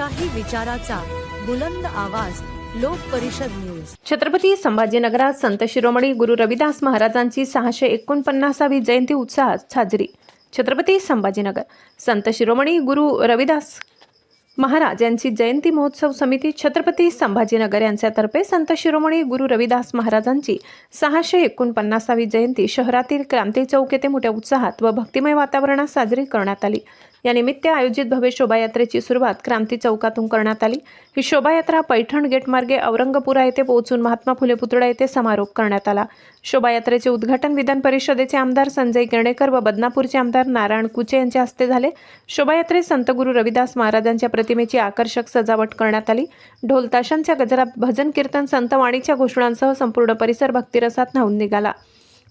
लोकशाही विचाराचा बुलंद आवाज लोक परिषद न्यूज. छत्रपती संभाजीनगरात संत शिरोमणी गुरु रविदास महाराजांची सहाशे एकोणपन्नासावी जयंती उत्साहात साजरी. छत्रपती संभाजीनगर संत शिरोमणी गुरु रविदास महाराज यांची जयंती महोत्सव समिती छत्रपती संभाजीनगर यांच्यातर्फे संत शिरोमणी गुरु रविदास महाराजांची सहाशे एकोणपन्नासावी जयंती शहरातील क्रांती चौक येथे मोठ्या उत्साहात व भक्तिमय वातावरणात साजरी करण्यात आली. या निमित्त आयोजित भव्य शोभायात्रेची सुरुवात क्रांती चौकातून करण्यात आली. ही शोभायात्रा पैठण गेटमार्गे औरंगपुरा येथे पोहोचून महात्मा फुले पुतळा येथे समारोप करण्यात आला. शोभायात्रेचे उद्घाटन विधान परिषदेचे आमदार संजय केणेकर व बदनापूरचे आमदार नारायण कुचे यांच्या हस्ते झाले. शोभायात्रेत संत गुरु रविदास महाराजांच्या प्रतिमेची आकर्षक सजावट करण्यात आली. ढोलताशांच्या गजरात भजन कीर्तन संतवाणीच्या घोषणांसह संपूर्ण परिसर भक्तिरसात न्हावून निघाला.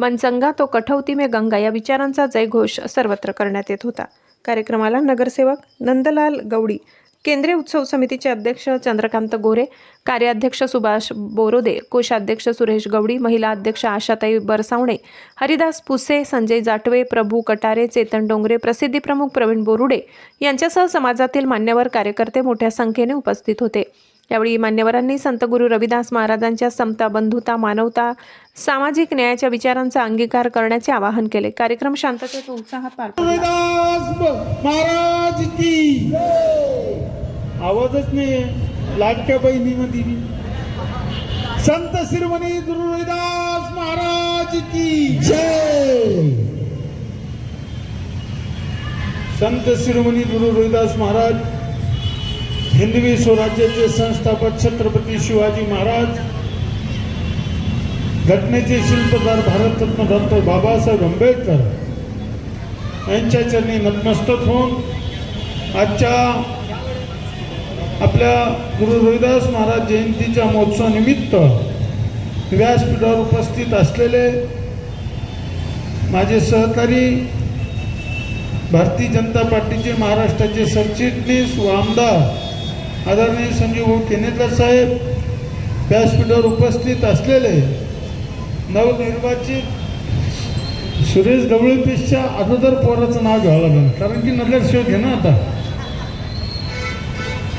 मनचंगा तो कठौती मे गंगा या विचारांचा जयघोष सर्वत्र करण्यात येत होता. कार्यक्रमाला नगरसेवक नंदलाल गवडी केंद्रीय उत्सव समितीचे अध्यक्ष चंद्रकांत गोरे कार्याध्यक्ष सुभाष बोरोदे कोषाध्यक्ष सुरेश गवडी महिला अध्यक्ष आशाताई बरसावणे हरिदास पुसे संजय जाटवे प्रभू कटारे चेतन डोंगरे प्रसिद्धी प्रमुख प्रवीण बोरुडे यांच्यासह समाजातील मान्यवर कार्यकर्ते मोठ्या संख्येने उपस्थित होते. यावेळी मान्यवरांनी संत गुरु रविदास महाराजांच्या समता बंधुता मानवता सामाजिक न्यायाच्या विचारांचा अंगीकार करण्याचे आवाहन केले. कार्यक्रम शांततेत उत्साहात पार रविदास महाराज की आवाजच नाही लाडक्या बहिणीमध्ये संत शिरोमणी गुरु रविदास महाराज की जय! संत शिरोमणी गुरु रविदास महाराज हिंदवी स्वराज्याचे संस्थापक छत्रपती शिवाजी महाराज घटनेचे शिल्पकार भारतरत्न डॉक्टर बाबासाहेब आंबेडकर यांच्या चरणी नतमस्तक होऊन आजच्या आपल्या गुरु रविदास महाराज जयंतीच्या महोत्सवानिमित्त व्यासपीठावर उपस्थित असलेले माझे सहकारी भारतीय जनता पार्टीचे महाराष्ट्राचे सरचिटणीस व आमदार आदरणीय संजीव भाऊ केनेकर साहेब व्यासपीठावर उपस्थित असलेले नवनिर्वाचित सुरेश गवळीपेक्षा अगोदर पोराचं नाव घ्यावं लागेल. कारण की नगरसेवक आहे ना आता.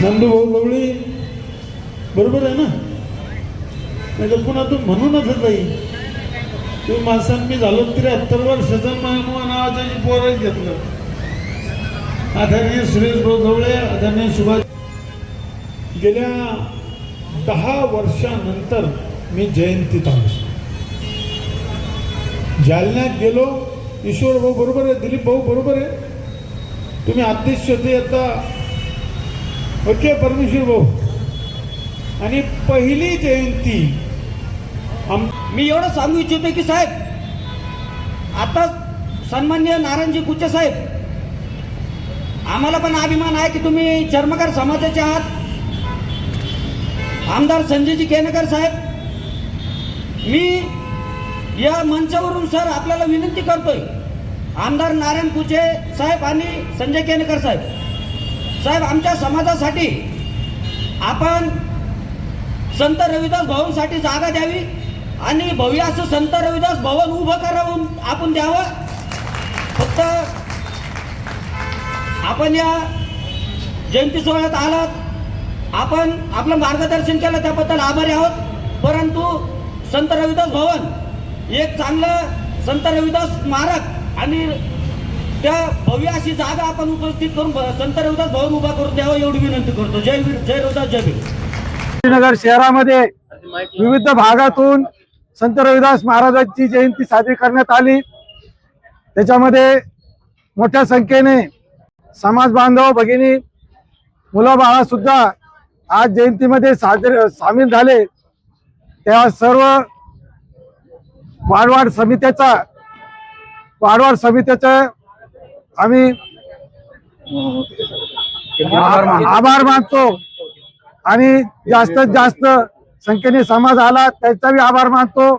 नंदूभाऊ गवळी बरोबर आहे ना? नाही तर पुन्हा तू म्हणूनच काही? तू माणसांनी मी झालो त्र्याहत्तर वर्षाचा मग नावाच्या पोरच घेतलं. आदरणीय सुरेश भाऊ गवळे आदरणीय सुभाष गेल्या दहा वर्षानंतर मी जयंतीत आलो. जालन्यात गेलो ईश्वर भाऊ बरोबर आहे दिलीप भाऊ बरोबर आहे. तुम्ही अध्यक्ष होते आता. ओके परमेश्वर भाऊ. आणि पहिली जयंती आम मी एवढं सांगू इच्छितो की साहेब आता सन्मान्य नारायणजी कुचे साहेब आम्हाला पण अभिमान आहे की तुम्ही चर्मकार समाजाचे आहात. आमदार संजयजी केनेकर साहेब मी या मंचावरून सर आपल्याला विनंती करतोय. आमदार नारायण कुचे साहेब आणि संजय केनेकर साहेब. साहेब आमच्या समाजासाठी आपण संत रविदास भवनसाठी जागा द्यावी आणि भव्य असं संत रविदास भवन उभं करावून आपण द्यावं. फक्त आपण या जयंती सोहळ्यात आलात. आपण आपलं मार्गदर्शन केलं त्याबद्दल आभारी आहोत. परंतु संत रविदास भवन एक चांगलं संत रविदास स्मारक आणि त्या भव्य अशी जागा आपण उपस्थित करून संत रविदास भवन उभा करून द्यावं एवढी विनंती करतो. जय वीर जय रविदास जय श्रीनगर शहरामध्ये विविध भागातून संत रविदास महाराजांची जयंती साजरी करण्यात आली. त्याच्यामध्ये मोठ्या संख्येने समाज बांधव भगिनी मुलं बाळासुद्धा आज जयंतीमध्ये साजरे सामील झाले. त्या सर्व वाढवाड समित्याचा वाढवाड समित्याचा आम्ही आभार मानतो. आणि जास्तीत जास्त संख्येने समाज आला त्याचाही आभार मानतो.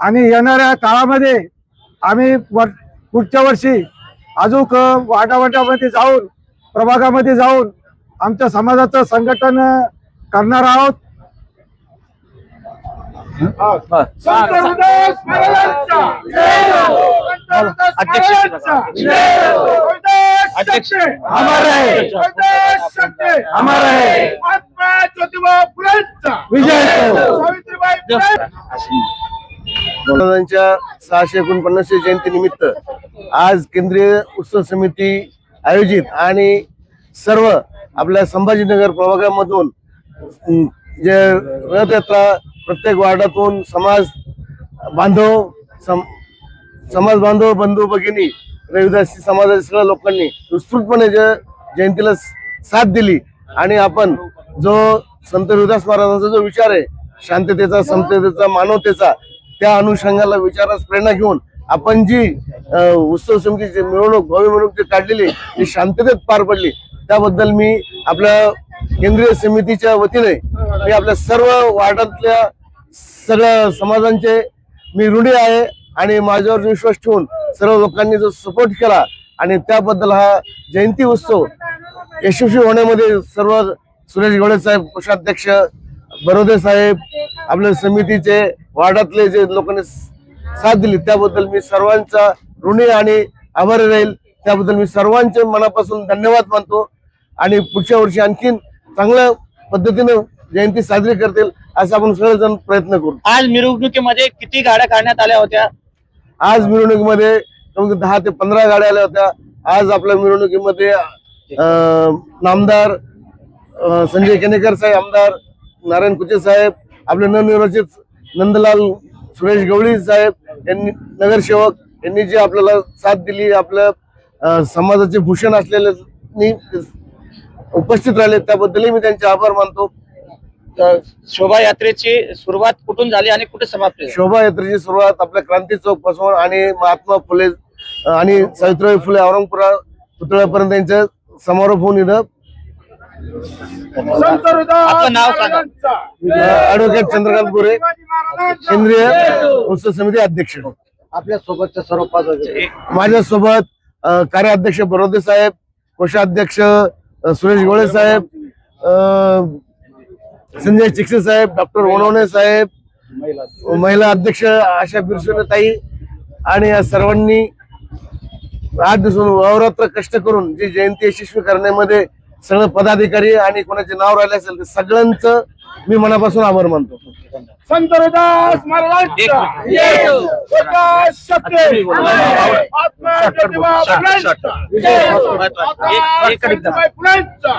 आणि येणाऱ्या काळामध्ये आम्ही पुढच्या वर्षी अजून वाटावाटामध्ये जाऊन प्रभागामध्ये जाऊन आमच्या समाजाचं संघटन करणार आहोत. जय हो! हो! अध्यक्ष सहाशे एकोणपन्नासशे जयंती निमित्त आज केंद्रीय उत्सव समिती आयोजित आणि सर्व आपल्या संभाजीनगर प्रभागामधून जे रथयात्रा प्रत्येक वार्डातून समाज बांधव सम समाज बांधव बंधू भगिनी रविदासी समाजाच्या सगळ्या लोकांनी विस्तृतपणे जे जयंतीला साथ दिली. आणि आपण जो संत रविदास महाराजांचा जो विचार आहे शांततेचा समतेचा मानवतेचा त्या अनुषंगाला विचारास प्रेरणा घेऊन आपण जी उत्सव समितीची मिरवणूक भव्य मिरवणूक जी काढलेली ती शांततेत पार पडली. त्याबद्दल मी आपल्या केंद्रीय समितीच्या वतीने मी आपल्या सर्व वार्डातल्या सगळ्या समाजांचे मी ऋणी आहे आणि माझ्यावर विश्वास ठेवून सर्व लोकांनी जो सपोर्ट केला आणि त्याबद्दल हा जयंती उत्सव यशस्वी होण्यामध्ये सर्व सुरेश गवळे साहेब कोषाध्यक्ष बरोदे साहेब आपल्या समितीचे वार्डातले जे लोकांनी साथ दिली त्याबद्दल मी सर्वांचा ऋणी आणि आभारी राहील. त्याबद्दल मी सर्वांचे मनापासून धन्यवाद मानतो. आणि पुढच्या वर्षी आणखीन चांगल्या पद्धतीने जयंती साजरी करतील असं आपण सगळेजण प्रयत्न करू. आज मिरवणुकीमध्ये किती गाड्या काढण्यात आल्या होत्या? आज मिरवणुकीमध्ये कमी कमी दहा ते पंधरा गाड्या आल्या होत्या. आज आपल्या मिरवणुकीमध्ये नामदार संजय केनेकर साहेब आमदार नारायण कुचे साहेब आपले नवनिर्वाचित नंदलाल सुरेश गवळी साहेब यांनी नगरसेवक यांनी जी आपल्याला साथ दिली आपल्या समाजाचे भूषण असलेले उपस्थित राहिले त्याबद्दलही मी त्यांचे आभार मानतो. तर शोभायात्रेची सुरुवात कुठून झाली आणि कुठे समाप्त झाली? शोभायात्रेची सुरुवात आपल्या क्रांती चौकपासून आणि महात्मा फुले आणि सावित्रीबाई फुले औरंगपुरा पुतळ्यापर्यंत त्यांचं समारोप होऊन इथं आपलं नाव सांगा. ऍडव्होकेट चंद्रकांत गोरे केंद्रीय उत्सव समिती अध्यक्ष. आपल्या सोबतच्या सर्व पाच माझ्यासोबत अं, कार्याध्यक्ष बरोदे साहेब कोषाध्यक्ष सुरेश गोळे साहेब संजय चिक्से साहेब डॉक्टर वणवणे साहेब महिला अध्यक्ष आशा बिरसोने ताई आणि या सर्वांनी आठ दिवसून अहोरात्र कष्ट करून जी जयंती यशस्वी करण्यामध्ये सगळं पदाधिकारी आणि कोणाचे नाव राहिले असेल ते सगळ्यांचं मी मनापासून आभार मानतो. संत फुलेंचा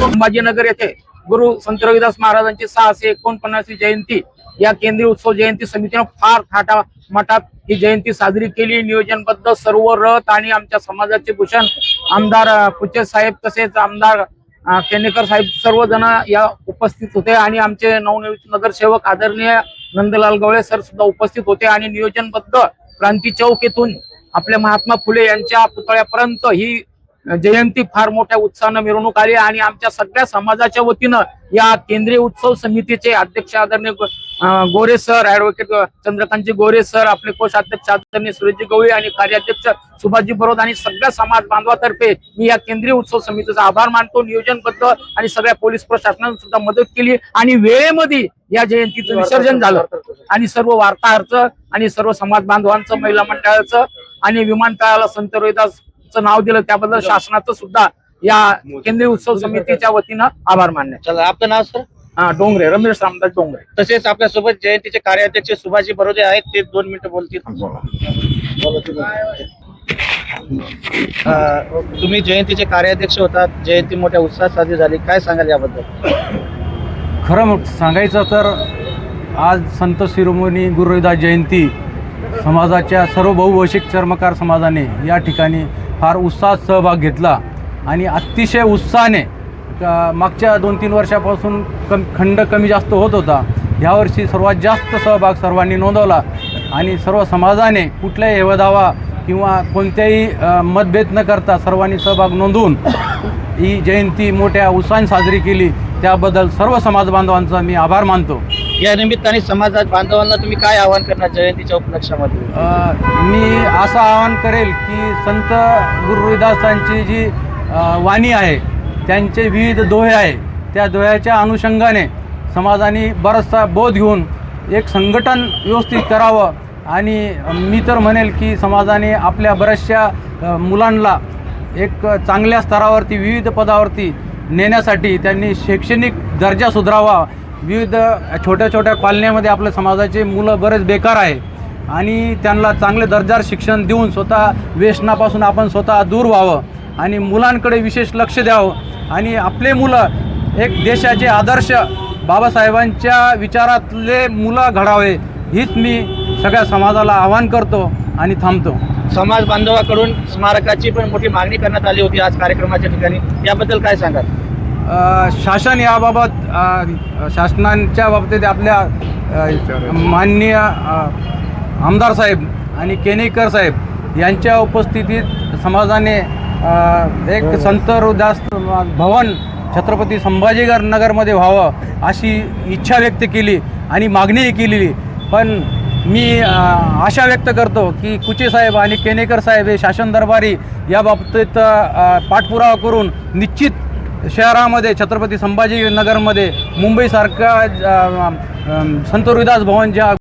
संभाजीनगर येथे गुरु संत रविदास महाराजांची सहाशे एकोणपन्नासवी जयंती या केंद्रीय उत्सव जयंती समितीनं फार थाटा मठात ही जयंती साजरी केली. नियोजनबद्ध सर्व रथ आणि आमच्या समाजाचे भूषण आमदार कुचे साहेब तसेच आमदार केनेकर साहेब सर्वजण या उपस्थित होते आणि आमचे नवनियुक्त नगरसेवक आदरणीय नंदलाल गवळे सर सुद्धा उपस्थित होते आणि नियोजनबद्ध क्रांती चौक येथून आपल्या महात्मा फुले यांच्या पुतळ्यापर्यंत ही जयंती फार मोठ्या उत्साहानं मिरवणूक आली आणि आमच्या सगळ्या समाजाच्या वतीनं या केंद्रीय उत्सव समितीचे अध्यक्ष आदरणीय Gore sir advocate Chandrakantji Gore sir आपले कोषाध्यक्ष आदरणीय सुरेशजी गवळी आणि कार्याध्यक्ष सुभाषजी बरोद आणि सगळ्या समाज बांधवातर्फे मी या केंद्रीय उत्सव समितीचा आभार मानतो. नियोजनबद्ध आणि सगळ्या पोलीस प्रशासनाने सुद्धा मदत केली आणि वेळेमध्ये या जयंतीचं विसर्जन झालं. आणि सर्व वार्ताहरचं आणि सर्व समाज बांधवांचं महिला मंडळाचं आणि विमानतळाला संत रोहिदासचं नाव दिलं त्याबद्दल शासनाचं सुद्धा या केंद्रीय उत्सव समितीच्या वतीनं आभार मान्य चला आपलं नाव सर? हा डोंगरे रमेश रामदास डोंगरे. तसेच आपल्यासोबत जयंतीचे कार्याध्यक्ष सुभाषजी बरोदे आहेत ते दोन मिनिटं बोलतील. अं, तुम्ही जयंतीचे कार्याध्यक्ष होतात जयंती मोठ्या उत्साहात साजरी झाली. काय सांगाल याबद्दल? खरं मग सांगायचं तर आज संत शिरोमणी गुरु रविदास जयंती समाजाच्या सर्व बहुभाषिक चर्मकार समाजाने या ठिकाणी फार उत्साहात सहभाग घेतला आणि अतिशय उत्साहाने मागच्या दोन तीन वर्षापासून कम खंड कमी जास्त होत होता. यावर्षी सर्वात जास्त सहभाग सर्वांनी नोंदवला आणि सर्व समाजाने कुठल्याही हेवदावा किंवा कोणत्याही मतभेद न करता सर्वांनी सहभाग नोंदवून ही जयंती मोठ्या उत्साहाने साजरी केली. त्याबद्दल सर्व समाज बांधवांचा मी आभार मानतो. या निमित्ताने समाजात बांधवांना तुम्ही काय आवाहन करणार जयंतीच्या उपलक्षामध्ये? मी असं आवाहन करेल की संत गुरु रविदासांची जी वाणी आहे त्यांचे विविध दोहे आहे त्या दोह्याच्या अनुषंगाने समाजाने बराचसा बोध घेऊन एक संघटन व्यवस्थित करावं. आणि मी तर म्हणेल की समाजाने आपल्या बऱ्याचशा मुलांना एक चांगल्या स्तरावरती विविध पदावरती नेण्यासाठी त्यांनी शैक्षणिक दर्जा सुधारावा विविध छोट्या छोट्या कॉलन्यामध्ये आपल्या समाजाचे मुलं बरेच बेकार आहे. आणि त्यांना चांगले दर्जार शिक्षण देऊन स्वतः व्यसनापासून आपण स्वतः दूर व्हावं. आणि मुलांकडे विशेष लक्ष द्यावं. आणि आपले मुलं एक देशाचे आदर्श बाबासाहेबांच्या विचारातले मुलं घडावे हीच मी सगळ्या समाजाला आवाहन करतो आणि थांबतो. समाज बांधवाकडून स्मारकाची पण मोठी मागणी करण्यात आली होती आज कार्यक्रमाच्या ठिकाणी. याबद्दल काय सांगाल? शासन याबाबत शासनाच्या बाबतीत आपल्या माननीय आमदार साहेब आणि केनेकर साहेब यांच्या उपस्थितीत समाजाने एक संत रोदास भवन छत्रपती संभाजीनगर नगरमध्ये व्हावं अशी इच्छा व्यक्त केली आणि मागणीही केलेली. पण मी आशा व्यक्त करतो की कुचे साहेब आणि केनेकर साहेब हे शासन दरबारी या बाबतीत पाठपुरावा करून निश्चित शहरामध्ये छत्रपती संभाजीनगरमध्ये मुंबईसारखा संत रुदास भवन ज्या